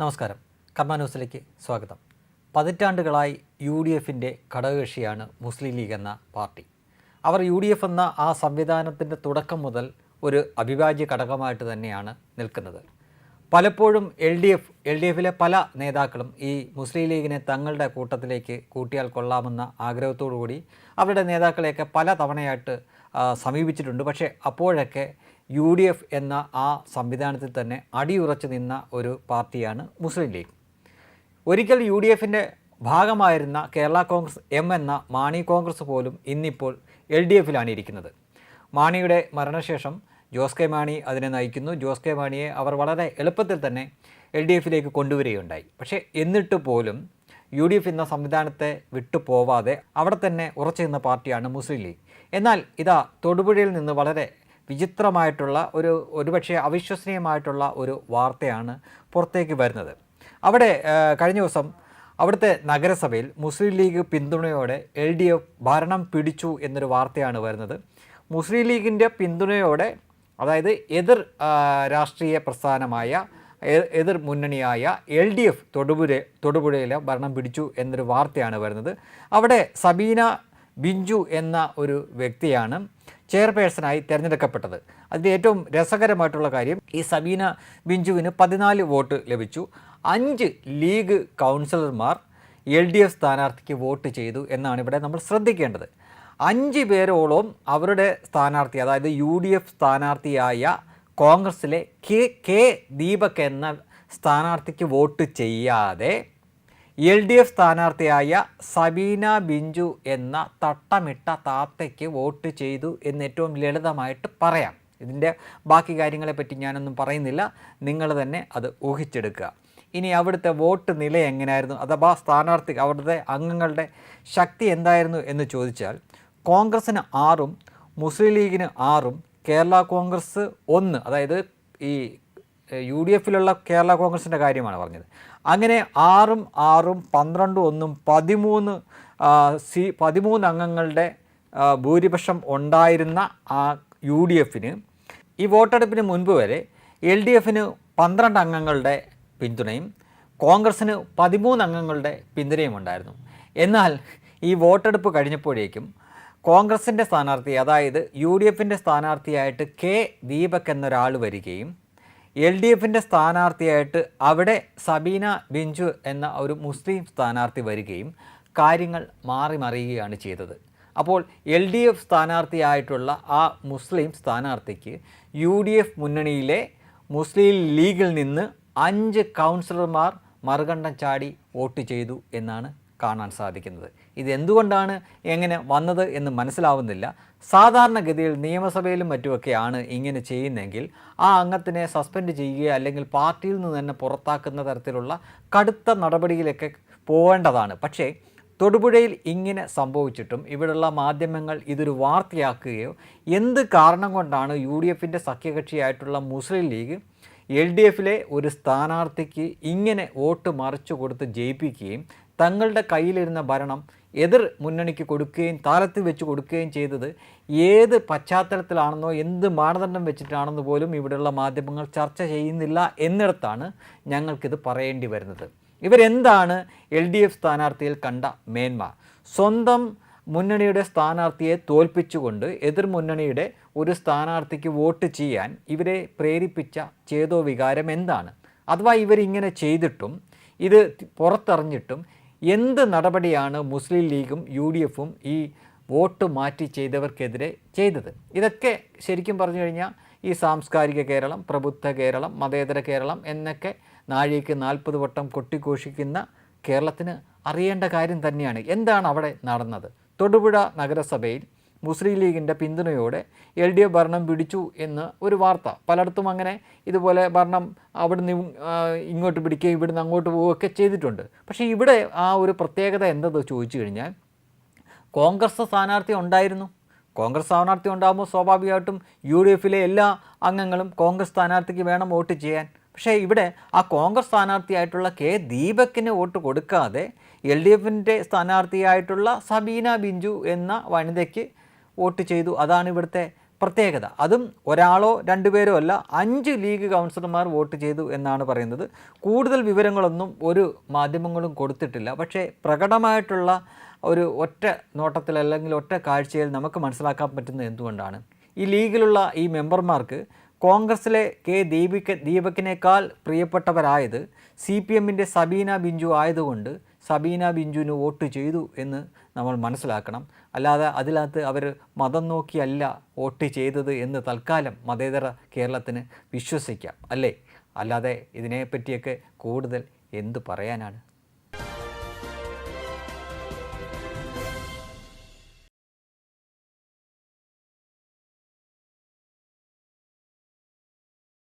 നമസ്കാരം. കർമ്മ ന്യൂസിലേക്ക് സ്വാഗതം. പതിറ്റാണ്ടുകളായി യു ഡി എഫിന്റെ ഘടകകക്ഷിയാണ് മുസ്ലിം ലീഗ് എന്ന പാർട്ടി. അവർ യു ഡി എഫ് എന്ന ആ സംവിധാനത്തിന്റെ തുടക്കം മുതൽ ഒരു അവിഭാജ്യ ഘടകമായിട്ട് തന്നെയാണ് നിൽക്കുന്നത്. പലപ്പോഴും L D F L D എഫിലെ പല നേതാക്കളും ഈ മുസ്ലിം ലീഗിനെ തങ്ങളുടെ കൂട്ടത്തിലേക്ക് കൂട്ടിയാൽ കൊള്ളാമെന്ന ആഗ്രഹത്തോടു കൂടി അവരുടെ നേതാക്കളെയൊക്കെ പല തവണയായിട്ട് സമീപിച്ചിട്ടുണ്ട്. പക്ഷേ അപ്പോഴൊക്കെ യു ഡി എഫ് എന്ന ആ സംവിധാനത്തിൽ തന്നെ അടിയുറച്ചു നിന്ന ഒരു പാർട്ടിയാണ് മുസ്ലിം ലീഗ്. ഒരിക്കൽ യു ഡി എഫിന്റെ ഭാഗമായിരുന്ന കേരള കോൺഗ്രസ് എം എന്ന മാണി കോൺഗ്രസ് പോലും ഇന്നിപ്പോൾ എൽ ഡി എഫിലാണ് ഇരിക്കുന്നത്. മാണിയുടെ മരണശേഷം ജോസ് കെ മാണി അതിനെ നയിക്കുന്നു. ജോസ് കെ മാണിയെ അവർ വളരെ എളുപ്പത്തിൽ തന്നെ എൽ ഡി എഫിലേക്ക് കൊണ്ടുവരികയുണ്ടായി. പക്ഷേ എന്നിട്ട് പോലും യു ഡി എഫ് എന്ന സംവിധാനത്തെ വിട്ടുപോവാതെ അവിടെ തന്നെ ഉറച്ചു നിന്ന പാർട്ടിയാണ് മുസ്ലിം ലീഗ്. എന്നാൽ ഇതാ തൊടുപുഴയിൽ നിന്ന് വളരെ വിചിത്രമായിട്ടുള്ള ഒരു ഒരുപക്ഷെ അവിശ്വസനീയമായിട്ടുള്ള ഒരു വാർത്തയാണ് പുറത്തേക്ക് വരുന്നത്. അവിടെ കഴിഞ്ഞ ദിവസം അവിടുത്തെ നഗരസഭയിൽ മുസ്ലിം ലീഗ് പിന്തുണയോടെ എൽ ഡി എഫ് ഭരണം പിടിച്ചു എന്നൊരു വാർത്തയാണ് വരുന്നത്. മുസ്ലിം ലീഗിന്റെ പിന്തുണയോടെ അതായത് എതിർ രാഷ്ട്രീയ പ്രസ്ഥാനമായ എതിർ മുന്നണിയായ എൽ ഡി എഫ് തൊടുപുഴ തൊടുപുഴയിലെ ഭരണം പിടിച്ചു എന്നൊരു വാർത്തയാണ് വരുന്നത്. അവിടെ സബീന ബിഞ്ചു എന്ന ഒരു വ്യക്തിയാണ് ചെയർപേഴ്സണായി തിരഞ്ഞെടുക്കപ്പെട്ടത്. അതിൽ ഏറ്റവും രസകരമായിട്ടുള്ള കാര്യം ഈ സബീന ബിഞ്ചുവിന് പതിനാല് വോട്ട് ലഭിച്ചു. അഞ്ച് ലീഗ് കൗൺസിലർമാർ എൽ ഡി എഫ് സ്ഥാനാർത്ഥിക്ക് വോട്ട് ചെയ്തു എന്നാണ് ഇവിടെ നമ്മൾ ശ്രദ്ധിക്കേണ്ടത്. അഞ്ച് പേരോളം അവരുടെ സ്ഥാനാർത്ഥി അതായത് യു ഡി എഫ് സ്ഥാനാർത്ഥിയായ കോൺഗ്രസിലെ കെ കെ ദീപക് എന്ന സ്ഥാനാർത്ഥിക്ക് വോട്ട് ചെയ്യാതെ എൽ ഡി എഫ് സ്ഥാനാർത്ഥിയായ സബീന ബിഞ്ചു എന്ന തട്ടമിട്ട താത്തയ്ക്ക് വോട്ട് ചെയ്തു എന്ന് ഏറ്റവും ലളിതമായിട്ട് പറയാം. ഇതിന്റെ ബാക്കി കാര്യങ്ങളെപ്പറ്റി ഞാനൊന്നും പറയുന്നില്ല. നിങ്ങൾ തന്നെ അത് ഊഹിച്ചെടുക്കുക. ഇനി അവിടുത്തെ വോട്ട് നില എങ്ങനെയായിരുന്നു? അഥവാ സ്ഥാനാർത്ഥി അവിടുത്തെ അംഗങ്ങളുടെ ശക്തി എന്തായിരുന്നു എന്ന് ചോദിച്ചാൽ കോൺഗ്രസ്സിന് ആറും മുസ്ലിം ലീഗിന് ആറും കേരള കോൺഗ്രസ് ഒന്ന് അതായത് ഈ യു ഡി എഫിലുള്ള കേരള കോൺഗ്രസിന്റെ കാര്യമാണ് പറഞ്ഞത്. അങ്ങനെ ആറും ആറും പന്ത്രണ്ടും ഒന്നും പതിമൂന്ന് സി പതിമൂന്ന് അംഗങ്ങളുടെ ഭൂരിപക്ഷം ഉണ്ടായിരുന്ന ആ യു ഡി എഫിന് ഈ വോട്ടെടുപ്പിന് മുൻപ് വരെ എൽ ഡി എഫിന് പന്ത്രണ്ട് അംഗങ്ങളുടെ പിന്തുണയും കോൺഗ്രസ്സിന് പതിമൂന്ന് അംഗങ്ങളുടെ പിന്തുണയും ഉണ്ടായിരുന്നു. എന്നാൽ ഈ വോട്ടെടുപ്പ് കഴിഞ്ഞപ്പോഴേക്കും കോൺഗ്രസിന്റെ സ്ഥാനാർത്ഥി അതായത് യു ഡി എഫിന്റെ സ്ഥാനാർത്ഥിയായിട്ട് കെ ദീപക് എന്നൊരാൾ വരികയും എൽ ഡി എഫിന്റെ സ്ഥാനാർത്ഥിയായിട്ട് അവിടെ സബീന ബിഞ്ചു എന്ന ഒരു മുസ്ലിം സ്ഥാനാർത്ഥി വരികയും കാര്യങ്ങൾ മാറി മറിയുകയാണ് ചെയ്തത്. അപ്പോൾ എൽ ഡി എഫ് സ്ഥാനാർത്ഥിയായിട്ടുള്ള ആ മുസ്ലിം സ്ഥാനാർത്ഥിക്ക് യു ഡി എഫ് മുന്നണിയിലെ മുസ്ലിം ലീഗിൽ നിന്ന് അഞ്ച് കൗൺസിലർമാർ മറുകണ്ഠം ചാടി വോട്ട് ചെയ്തു എന്നാണ് കാണാൻ സാധിക്കുന്നത്. ഇത് എന്തുകൊണ്ടാണ് എങ്ങനെ വന്നത് എന്ന് മനസ്സിലാവുന്നില്ല. സാധാരണഗതിയിൽ നിയമസഭയിലും മറ്റുമൊക്കെയാണ് ഇങ്ങനെ ചെയ്യുന്നതെങ്കിൽ ആ അംഗത്തിനെ സസ്പെൻഡ് ചെയ്യുക അല്ലെങ്കിൽ പാർട്ടിയിൽ നിന്ന് തന്നെ പുറത്താക്കുന്ന തരത്തിലുള്ള കടുത്ത നടപടിയിലൊക്കെ പോവേണ്ടതാണ്. പക്ഷേ തൊടുപുഴയിൽ ഇങ്ങനെ സംഭവിച്ചിട്ടും ഇവിടെയുള്ള മാധ്യമങ്ങൾ ഇതൊരു വാർത്തയാക്കുകയോ എന്ത് കാരണം കൊണ്ടാണ് യു ഡി എഫിന്റെ സഖ്യകക്ഷിയായിട്ടുള്ള മുസ്ലിം ലീഗ് എൽ ഡി എഫിലെ ഒരു സ്ഥാനാർത്ഥിക്ക് ഇങ്ങനെ വോട്ട് മറിച്ചു കൊടുത്ത് ജയിപ്പിക്കുകയും തങ്ങളുടെ കയ്യിലിരുന്ന ഭരണം എതിർ മുന്നണിക്ക് കൊടുക്കുകയും താലത്തിൽ വെച്ച് കൊടുക്കുകയും ചെയ്തത് ഏത് പശ്ചാത്തലത്തിലാണെന്നോ എന്ത് മാനദണ്ഡം വെച്ചിട്ടാണെന്ന് പോലും ഇവിടെയുള്ള മാധ്യമങ്ങൾ ചർച്ച ചെയ്യുന്നില്ല എന്നിടത്താണ് ഞങ്ങൾക്കിത് പറയേണ്ടി വരുന്നത്. ഇവരെന്താണ് എൽ ഡി എഫ് സ്ഥാനാർത്ഥിയിൽ കണ്ട മേന്മ? സ്വന്തം മുന്നണിയുടെ സ്ഥാനാർത്ഥിയെ തോൽപ്പിച്ചുകൊണ്ട് എതിർ മുന്നണിയുടെ ഒരു സ്ഥാനാർത്ഥിക്ക് വോട്ട് ചെയ്യാൻ ഇവരെ പ്രേരിപ്പിച്ച ചേതോ വികാരം എന്താണ്? അഥവാ ഇവരിങ്ങനെ ചെയ്തിട്ടും ഇത് പുറത്തറിഞ്ഞിട്ടും എന്ത് നടപടിയാണ് മുസ്ലിം ലീഗും യു ഡി എഫും ഈ വോട്ട് മാറ്റി ചെയ്തവർക്കെതിരെ ചെയ്തത്? ഇതൊക്കെ ശരിക്കും പറഞ്ഞു കഴിഞ്ഞാൽ ഈ സാംസ്കാരിക കേരളം പ്രബുദ്ധ കേരളം മതേതര കേരളം എന്നൊക്കെ നാഴികയ്ക്ക് നാൽപ്പത് വട്ടം കൊട്ടിഘോഷിക്കുന്ന കേരളത്തിന് അറിയേണ്ട കാര്യം തന്നെയാണ്. എന്താണ് അവിടെ നടന്നത്? തൊടുപുഴ നഗരസഭയിൽ മുസ്ലിം ലീഗിന്റെ പിന്തുണയോടെ എൽ ഡി എഫ് ഭരണം പിടിച്ചു എന്ന് ഒരു വാർത്ത. പലയിടത്തും അങ്ങനെ ഇതുപോലെ ഭരണം അവിടുന്ന് ഇങ്- ഇങ്ങോട്ട് പിടിക്കുകയും ഇവിടുന്ന് അങ്ങോട്ട് പോവുകയൊക്കെ ചെയ്തിട്ടുണ്ട്. പക്ഷേ ഇവിടെ ആ ഒരു പ്രത്യേകത എന്തെന്ന് ചോദിച്ചു കഴിഞ്ഞാൽ കോൺഗ്രസ് സ്ഥാനാർത്ഥി ഉണ്ടായിരുന്നു. കോൺഗ്രസ് സ്ഥാനാർത്ഥി ഉണ്ടാകുമ്പോൾ സ്വാഭാവികമായിട്ടും യു ഡി എഫിലെ എല്ലാ അംഗങ്ങളും കോൺഗ്രസ് സ്ഥാനാർത്ഥിക്ക് വേണം വോട്ട് ചെയ്യാൻ. പക്ഷേ ഇവിടെ ആ കോൺഗ്രസ് സ്ഥാനാർത്ഥിയായിട്ടുള്ള കെ ദീപക്കിന് വോട്ട് കൊടുക്കാതെ എൽ ഡി എഫിന്റെ സ്ഥാനാർത്ഥിയായിട്ടുള്ള സബീന ബിഞ്ചു എന്ന വനിതയ്ക്ക് വോട്ട് ചെയ്തു. അതാണ് ഇവിടുത്തെ പ്രത്യേകത. അതും ഒരാളോ രണ്ടുപേരോ അല്ല അഞ്ച് ലീഗ് കൗൺസിലർമാർ വോട്ട് ചെയ്തു എന്നാണ് പറയുന്നത്. കൂടുതൽ വിവരങ്ങളൊന്നും ഒരു മാധ്യമങ്ങളും കൊടുത്തിട്ടില്ല. പക്ഷേ പ്രകടമായിട്ടുള്ള ഒരു ഒറ്റ നോട്ടത്തിൽ അല്ലെങ്കിൽ ഒറ്റ കാഴ്ചയിൽ നമുക്ക് മനസ്സിലാക്കാൻ പറ്റുന്നത് എന്തുകൊണ്ടാണ്? ഈ ലീഗിലുള്ള ഈ മെമ്പർമാർക്ക് കോൺഗ്രസിലെ കെ ദീപിക ദീപക്കിനേക്കാൾ പ്രിയപ്പെട്ടവരായത് സി പി എമ്മിന്റെ സബീന ബിഞ്ചു ആയതുകൊണ്ട് സബീന ബിഞ്ചുവിന് വോട്ട് ചെയ്തു എന്ന് നമ്മൾ മനസ്സിലാക്കണം. അല്ലാതെ അതിനകത്ത് അവർ മതം നോക്കിയല്ല വോട്ട് ചെയ്തത് എന്ന് തൽക്കാലം മതേതര കേരളത്തിന് വിശ്വസിക്കാം അല്ലേ? അല്ലാതെ ഇതിനെപ്പറ്റിയൊക്കെ കൂടുതൽ എന്തു പറയാനാണ്?